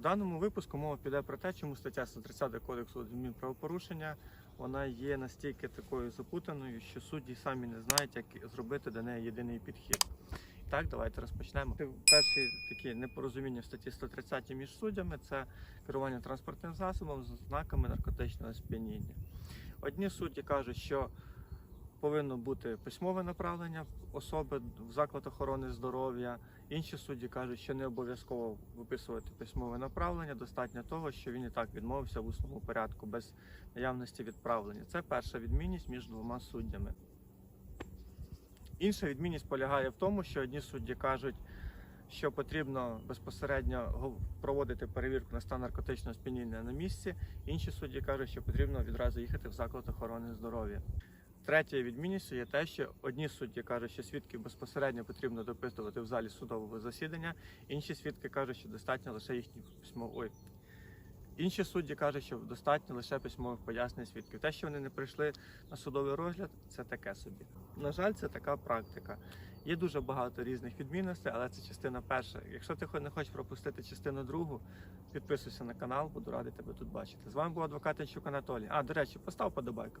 Даному випуску мова піде про те, чому стаття 130 Кодексу адмінправопорушення вона є настільки такою запутаною, що судді самі не знають, як зробити до неї єдиний підхід. Так, давайте розпочнемо. Перші такі непорозуміння в статті 130 між суддями це керування транспортним засобом з знаками наркотичного сп'яніння. Одні судді кажуть, що повинно бути письмове направлення особи в заклад охорони здоров'я. Інші судді кажуть, що не обов'язково виписувати письмове направлення, достатньо того, що він і так відмовився в усному порядку без наявності відправлення. Це перша відмінність між двома суддями. Інша відмінність полягає в тому, що одні судді кажуть, що потрібно безпосередньо проводити перевірку на стан наркотичного сп'яніння на місці. Інші судді кажуть, що потрібно відразу їхати в заклад охорони здоров'я. Третьою відмінністю є те, що одні судді кажуть, що свідків безпосередньо потрібно допитувати в залі судового засідання, інші свідки кажуть, що достатньо лише їхніх письмов. Ой. Інші судді кажуть, що достатньо лише письмових пояснень свідків. Те, що вони не прийшли на судовий розгляд, це таке собі. На жаль, це така практика. Є дуже багато різних відмінностей, але це частина перша. Якщо ти не хочеш пропустити частину другу, підписуйся на канал, буду радий тебе тут бачити. З вами був адвокат Янчук Анатолій. А, до речі, постав подобайку.